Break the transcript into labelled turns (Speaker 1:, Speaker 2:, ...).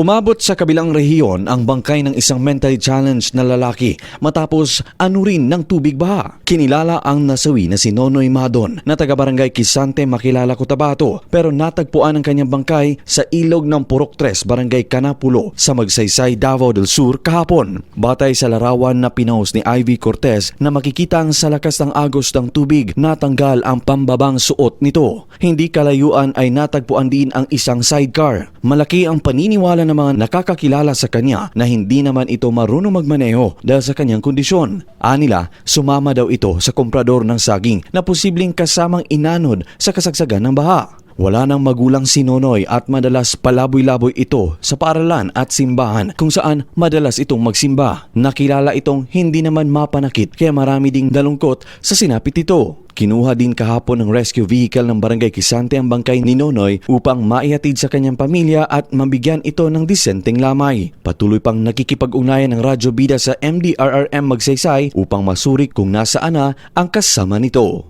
Speaker 1: Umabot sa kabilang rehiyon ang bangkay ng isang mentally challenged na lalaki matapos anurin ng tubig baha. Kinilala ang nasawi na si Nonoy Madon na taga barangay Kisante Makilala Cotabato pero natagpuan ang kanyang bangkay sa ilog ng Purok 3 barangay Canapulo sa Magsaysay Davao del Sur kahapon. Batay sa larawan na pinost ni Ivy Cortez na makikita ang sa lakas ng agos ng tubig natanggal ang pambabang suot nito. Hindi kalayuan ay natagpuan din ang isang sidecar. Malaki ang paniniwala ng mga nakakakilala sa kanya na hindi naman ito marunong magmaneho dahil sa kanyang kondisyon. Anila, sumama daw ito sa komprador ng saging na posibleng kasamang inanod sa kasagsagan ng baha. Wala nang magulang si Nonoy at madalas palaboy-laboy ito sa paaralan at simbahan kung saan madalas itong magsimba. Nakilala itong hindi naman mapanakit kaya marami ding dalungkot sa sinapit ito. Kinuha din kahapon ng rescue vehicle ng Barangay Kisante ang bangkay ni Nonoy upang maihatid sa kanyang pamilya at mabigyan ito ng disenteng lamay. Patuloy pang nakikipag-ugnayan ng radyo bida sa MDRRM Magsaysay upang masuri kung nasaan na ang kasama nito.